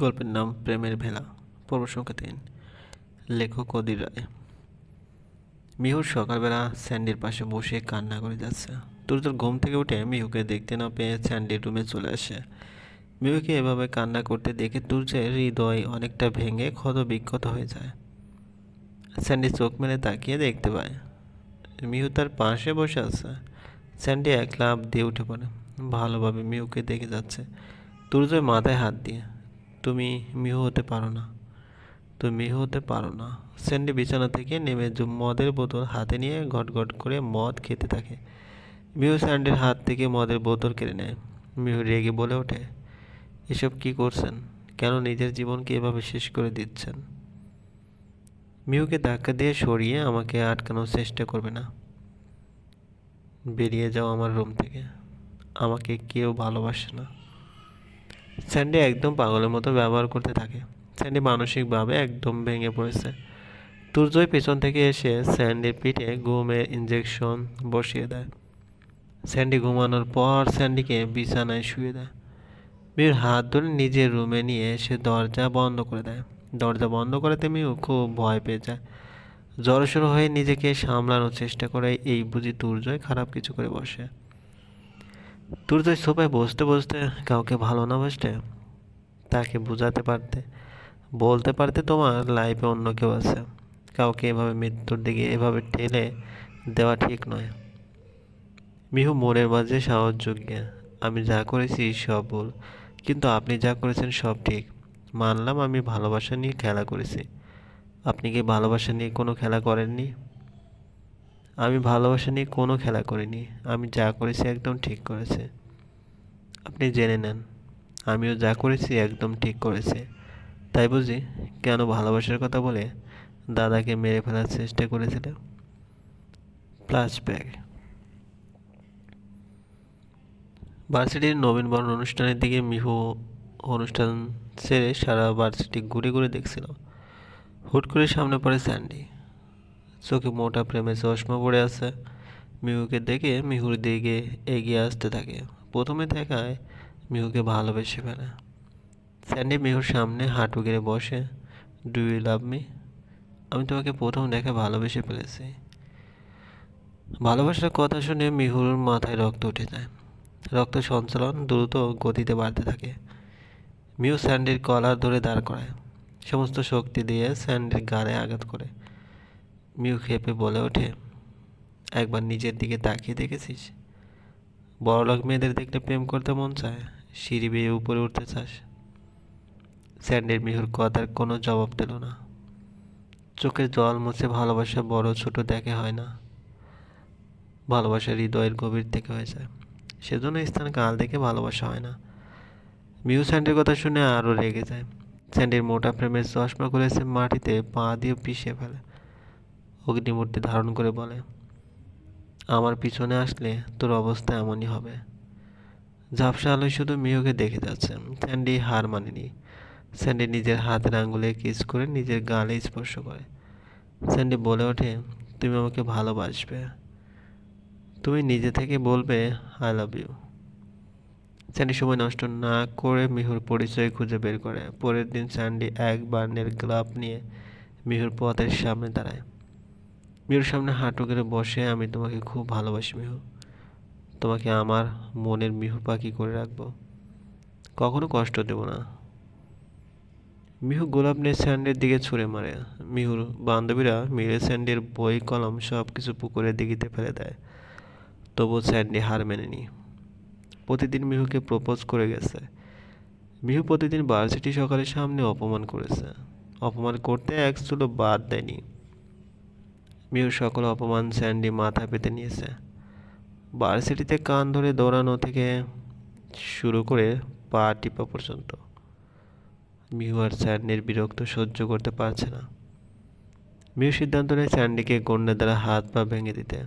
গল্পের নাম প্রেমের ভেলা, পর্ব সংখ্যা তিন, লেখক অদির রায়। মিহুর সকালবেলা স্যান্ডির পাশে বসে কান্না করে যাচ্ছে। তুরতুর ঘুম থেকে উঠে মিহুকে দেখতে না পেয়ে স্যান্ডির রুমে চলে আসে। মিহুকে এভাবে কান্না করতে দেখে তুর্যের হৃদয় অনেকটা ভেঙে ক্ষত বিক্ষত হয়ে যায়। স্যান্ডি চোখ মেলে তাকিয়ে দেখতে পায়, মিহু তার পাশে বসে আছে। স্যান্ডি এক লাফ দিয়ে উঠে পড়ে, ভালোভাবে মিহুকে দেখে যাচ্ছে। তুর্জয় মাথায় হাত দিয়ে তুমি মিহু হতে পারো না। তুমি মিহু হতে পারো না। স্যান্ডি বিছানা থেকে নেমে মদের বোতল হাতে নিয়ে ঘট ঘট করে মদ খেতে থাকে। মিহু স্যান্ডির হাত থেকে মদের বোতল কেড়ে নেয়। মিহু রেগে বলে ওঠে, এসব কি করছেন? কেন নিজের জীবনকে এভাবে শেষ করে দিচ্ছেন? মিহুকে ধাক্কা দিয়ে সরিয়ে আমাকে আটকানোর চেষ্টা করবে না। বেরিয়ে যাও আমার রুম থেকে। আমাকে কেউ ভালোবাসে না। স্যান্ডি একদম পাগলের মতো ব্যবহার করতে থাকে। স্যান্ডি মানসিকভাবে একদম ভেঙে পড়েছে। তুর্জয় পেছন থেকে এসে স্যান্ডির পিঠে ঘুমের ইঞ্জেকশন বসিয়ে দেয়। স্যান্ডি ঘুমানোর পর স্যান্ডিকে বিছানায় শুয়ে দেয়। মিউর হাত ধরে নিজের রুমে নিয়ে এসে দরজা বন্ধ করে দেয়। দরজা বন্ধ করাতে মিউ খুব ভয় পেয়ে যায়। জড়সড় হয়ে নিজেকে সামলানোর চেষ্টা করে, এই বুঝি তুর্জয় খারাপ কিছু করে বসে। তুর্জয় সোফায় বসতে বসতে কাউকে ভালো না বসলে তাকে বোঝাতে পারতে, বলতে পারতে তোমার লাইফে অন্য কেউ আছে। কাউকে এভাবে মৃত্যুর দিকে এভাবে ঠেলে দেওয়া ঠিক নয়। মিহু মনের মাঝে সাহস যোগ্য আমি যা করেছি সব ভুল, কিন্তু আপনি যা করেছেন সব ঠিক। মানলাম আমি ভালোবাসা নিয়ে খেলা করেছি। আপনি কি ভালোবাসা নিয়ে কোনো খেলা করেননি? আমি ভালোবাসা নিয়ে কোনো খেলা করিনি। আমি যা করেছি একদম ঠিক করেছে। আপনি জেনে নেন, আমিও যা করেছি একদম ঠিক করেছে। তাই বুঝি কেন ভালোবাসার কথা বলে দাদাকে মেরে ফেলার চেষ্টা করেছিল? ফ্ল্যাশব্যাক ভার্সিটির নবীনবরণ অনুষ্ঠানের দিকে মিহু অনুষ্ঠান সেরে সারা ভার্সিটি ঘুরে ঘুরে দেখছিল। হুট করে সামনে পড়ে স্যান্ডি চোখে মোটা প্রেমে চশমা পড়ে আছে। মিহুকে দেখে মিহুর দিকে এগিয়ে আসতে থাকে। প্রথমে দেখায় মিহুকে ভালোবেসে ফেলে। স্যান্ডি মিহুর সামনে হাঁটু গেড়ে বসে। ডু ইউ লাভ মি আমি তোমাকে প্রথম দেখে ভালোবেসে ফেলেছি। ভালোবাসার কথা শুনে মিহুর মাথায় রক্ত উঠে যায়। রক্ত সঞ্চালন দ্রুত গতিতে বাড়তে থাকে। মিহু স্যান্ডির কলার ধরে দাঁড় করায়। সমস্ত শক্তি দিয়ে স্যান্ডির গায়ে আঘাত করে। মিউ খেপে বলে ওঠে, একবার নিজের দিকে তাকিয়ে দেখেছিস? বড়লোক মেয়েদের দেখলে প্রেম করতে মন চায়, সিঁড়ি বেয়ে উপরে উঠতে চাস। স্যান্ডের মিহুর কথার কোনো জবাব দিল না। চোখের জল মুছে ভালোবাসা বড় ছোট দেখে হয় না। ভালোবাসা হৃদয়ের গভীর থেকে হয়ে যায়। সেজন্য স্থান কাল দেখে ভালোবাসা হয় না। মিউ স্যান্ডের কথা শুনে আরও রেগে যায়। স্যান্ডের মোটা প্রেমের চশমা খুলেছে মাটিতে, পা দিয়ে পিষে ফেলে। অগ্নিমূর্তি ধারণ করে বলে, আমার পিছনে আসলে তোর অবস্থা এমনই হবে। ঝাপসা আলোয় শুধু মিহুকে দেখে যাচ্ছে। স্যান্ডি হার মানেনি। স্যান্ডি নিজের হাতের আঙ্গুলে কিস করে নিজের গালে স্পর্শ করে। স্যান্ডি বলে ওঠে, তুমি আমাকে ভালোবাসবে। তুমি নিজে থেকে বলবে আই লাভ ইউ স্যান্ডি সময় নষ্ট না করে মিহুর পরিচয় খুঁজে বের করে। পরের দিন স্যান্ডি এক বার্নের গ্লাভ নিয়ে মিহুর পথের সামনে দাঁড়ায়। মিহুর সামনে হাঁটু গেড়ে বসে, আমি তোমাকে খুব ভালোবাসি মিহু। তোমাকে আমার মনের মিহু পাখি করে রাখব। কখনো কষ্ট দেব না। মিহু গোলাপ নিয়ে স্যান্ডের দিকে ছুঁড়ে মারে। মিহুর বান্ধবীরা মিলে স্যান্ডের বই, কলম সব কিছু পুকুরের দিঘিতে ফেলে দেয়। তবু স্যান্ডি হার মেনেনি। প্রতিদিন মিহুকে প্রপোজ করে গেছে। মিহু প্রতিদিন ভার্সিটি সকালের সামনে অপমান করেছে। অপমান করতে এক চুলো বাদ দেয়নি। মিহুর সকল অপমান স্যান্ডি মাথা পেতে নিয়েছে। ভার্সিটিতে কান ধরে দৌড়ানো থেকে শুরু করে পা টিপা পর্যন্ত মিহু আর স্যান্ডির বিরক্ত সহ্য করতে পারছে না। মিহু সিদ্ধান্ত নেয় স্যান্ডিকে গন্ডা দ্বারা হাত পা ভেঙে দিতে।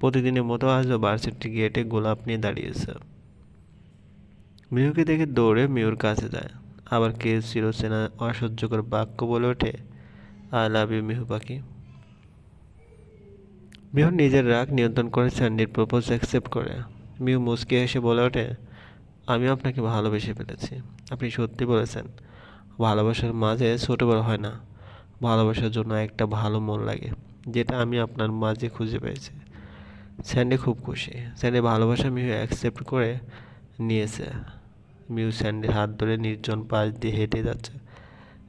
প্রতিদিনের মতো আজও ভার্সিটি গেটে গোলাপ নিয়ে দাঁড়িয়েছে। মিহুকে দেখে দৌড়ে মিহুর কাছে যায়। আবার কে চিরচেনা অসহ্যকর বাক্য বলে ওঠে, আই লাভ ইউ মিহু পাখি। মিহু নিজের রাগ নিয়ন্ত্রণ করে স্যান্ডির প্রপোজ অ্যাকসেপ্ট করে। মিউ মুচকে এসে বলে ওঠে আমি আপনাকে ভালোবেসে ফেলেছি। আপনি সত্যি বলেছেন, ভালোবাসার মাঝে ছোটো বড় হয় না। ভালোবাসার জন্য একটা ভালো মন লাগে, যেটা আমি আপনার মাঝে খুঁজে পেয়েছি। স্যান্ডি খুব খুশি। স্যান্ডি ভালোবাসা মিহু অ্যাকসেপ্ট করে নিয়েছে। মিউ স্যান্ডির হাত ধরে নির্জন পাশ দিয়ে হেঁটে যাচ্ছে।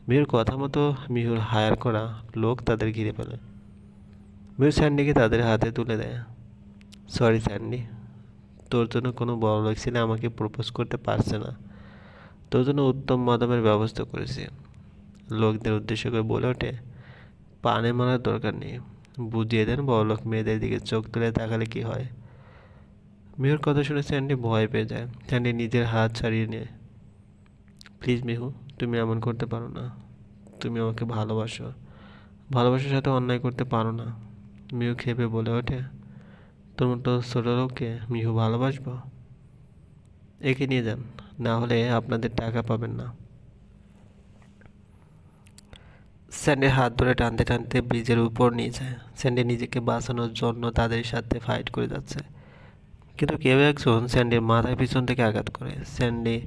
মিহুর কথা মতো মিহুর হায়ার করা লোক তাদের ঘিরে ফেলে। মিহু স্যান্ডিকে তাদের হাতে তুলে দেয়? Sorry Sandy. তোর জন্য কোনো বড় লোক ছেলে, আমাকে প্রপোজ করতে পারছে না। তোর জন্য উত্তম মাদমের ব্যবস্থা করেছি। লোকদের উদ্দেশ্য করে বলে ওঠে, পানে মারার দরকার নেই। বুঝিয়ে দেন বড়লোক মেয়েদের দিকে চোখ তুলে তাকালে কি হয়? মিহুর কথা শুনে স্যান্ডি ভয় পেয়ে যায়। স্যান্ডি নিজের হাত ছাড়িয়ে নিয়ে প্লিজ মিহু, তুমি এমন করতে পারো না। তুমি আমাকে ভালোবাসো। ভালোবাসার সাথে অন্যায় করতে পারো না। মিহু খেপে বলে ওঠে, তোর মতো ছোটো লোককে মিহু ভালোবাসবো? একে নিয়ে যান, না হলে আপনাদের টাকা পাবেন না। স্যান্ডের হাত ধরে টানতে টানতে ব্রিজের উপর নিয়ে যায়। স্যান্ডে নিজেকে বাঁচানোর জন্য তাদের সাথে ফাইট করে যাচ্ছে। কিন্তু কেউ একজন স্যান্ডির মাথার পিছন থেকে আঘাত করে। স্যান্ডি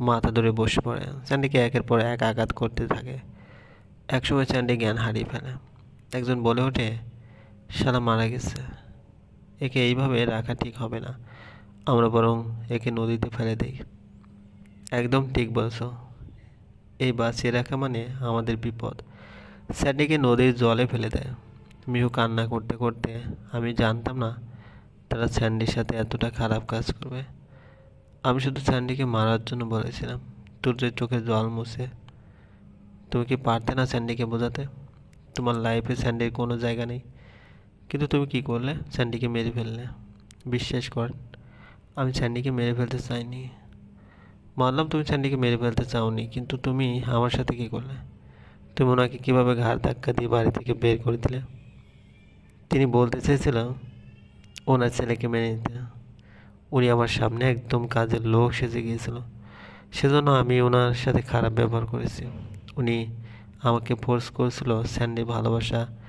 মাথা ধরে বসে পড়ে। স্যান্ডিকে একের পর এক আঘাত করতে থাকে। একসময় স্যান্ডি জ্ঞান হারিয়ে ফেলে। একজন বলে ওঠে শালা মারা গেছে। একে এইভাবে রাখা ঠিক হবে না। আমরা বরং একে নদীতে ফেলে দিই। একদম ঠিক বলছো। এই বাঁচিয়ে রাখা মানে আমাদের বিপদ। স্যান্ডিকে নদীর জলে ফেলে দেয়। মিহু কান্না করতে করতে আমি জানতাম না তারা স্যান্ডির সাথে এতটা খারাপ কাজ করবে। আমি শুধু স্যান্ডিকে মারার জন্য বলেছিলাম তোর যে চোখে জল মুছে। তুমি কি পারতে না স্যান্ডিকে বোঝাতে? তোমার লাইফে স্যান্ডির কোনো জায়গা নেই। কিন্তু তুমি কি করলে? স্যান্ডিকে মেরে ফেললে। বিশ্বাস কর, আমি স্যান্ডিকে মেরে ফেলতে চাইনি। মানলাম তুমি স্যান্ডিকে মেরে ফেলতে চাওনি, কিন্তু তুমি আমার সাথে কী করলে? তুমি ওনাকে কীভাবে ঘাড় ধাক্কা দিয়ে বাড়ি থেকে বের করে দিলে? তিনি বলতে চেয়েছিলাম, ওনার ছেলেকে মেনে নিতে। উনি আমার সামনে একদম কাজের লোক সেজে গিয়েছিল। সেজন্য আমি ওনার সাথে খারাপ ব্যবহার করেছি। উনি আমাকে ফোর্স করেছিল স্যান্ডি ভালোবাসা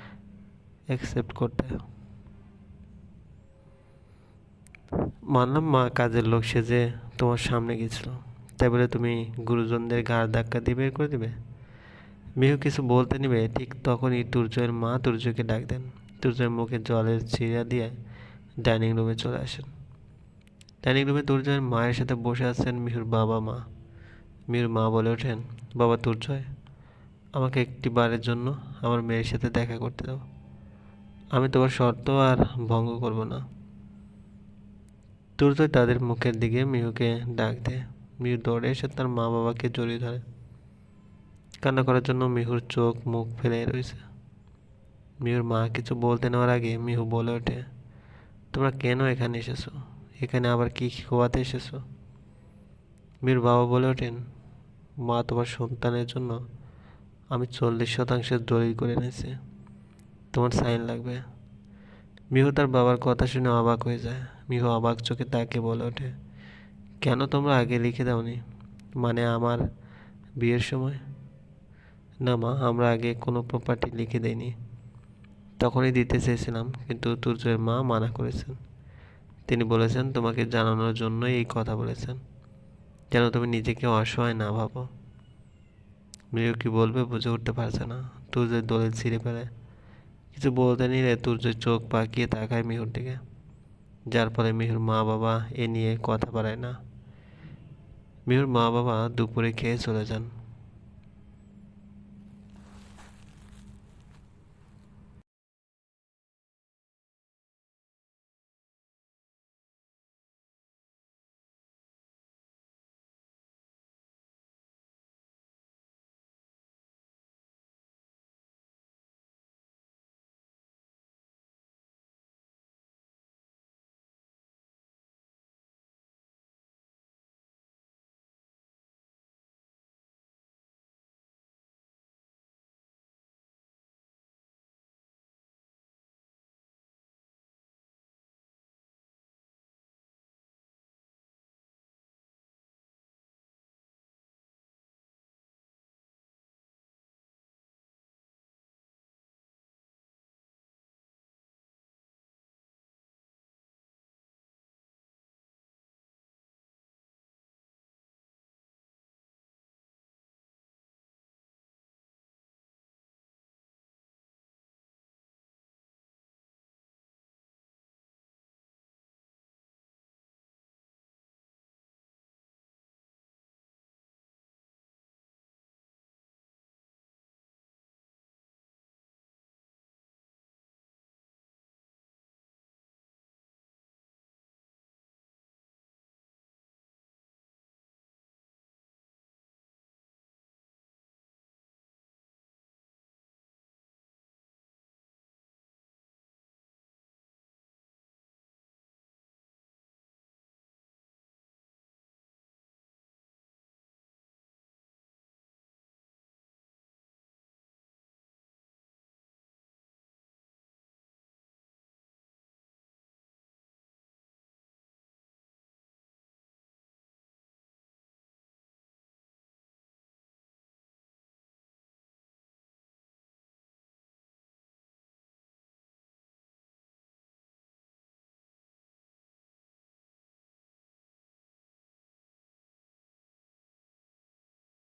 অ্যাকসেপ্ট করতে। মানলাম মা কাজের লোক সেজে তোমার সামনে গেছিল। তাই বলে তুমি গুরুজনদের ঘাড় ধাক্কা দিয়ে বের করে দেবে? মিহু কিছু বলতে নিবে, ঠিক তখনই তুর্যের মা তুর্যকে ডাক দেন। তুর্যের মুখে জলের ছিঁড়া দিয়ে ডাইনিং রুমে চলে আসেন। ডাইনিং রুমে তুর্যের মায়ের সাথে বসে আছেন মিহুর বাবা মা। মিহুর মা বলে ওঠেন, বাবা তুর্জয় আমাকে একটি বারের জন্য আমার মেয়ের সাথে দেখা করতে দাও। আমি তোমার শর্ত আর ভঙ্গ করব না। তুর্জয় তাদের মুখের দিকে মিহুকে ডাক দেয় মিহু দৌড়ে এসে তার মা বাবাকে জড়িয়ে ধরে। কান্না করার জন্য মিহুর চোখ, মুখ ফেলে রয়েছে। মিহুর মা কিছু বলতে নেওয়ার আগে মিহু বলে ওঠে, তোমরা কেন এখানে এসেছ? এখানে আবার কি খোয়াতে এসেছ? মিহুর বাবা বলে ওঠেন, মা তোমার সন্তানের জন্য আমি চল্লিশ শতাংশের দলিল করে এনেছি। তোমার সাইন লাগবে। মিহু তার বাবার কথা শুনে অবাক হয়ে যায়। মিহু অবাক চোখে তাকে বলে ওঠে, কেন তোমরা আগে লিখে দাওনি? মানে আমার বিয়ের সময়? না মা, আমরা আগে কোনো প্রপার্টি লিখে দেইনি। তখনই দিতে চেয়েছিলাম, কিন্তু তুর্যের মা মানা করেছেন। তিনি বলেছেন, তোমাকে জানানোর জন্যই এই কথা বলেছেন। যেন তুমি নিজেকে অসহায় না ভাবো? মৃগ কি বলবে বুঝে উঠতে পারছে না। তুর্যের দোলে ছিঁড়ে ফেলে। কিছু বলতে নিলে তুর্য চোখ পাকিয়ে তাকায় মিহুর দিকে, যার ফলে মিহুর মা বাবা এ নিয়ে কথা বাড়ায় না। মিহুর মা বাবা দুপুরে খেয়ে চলে যান।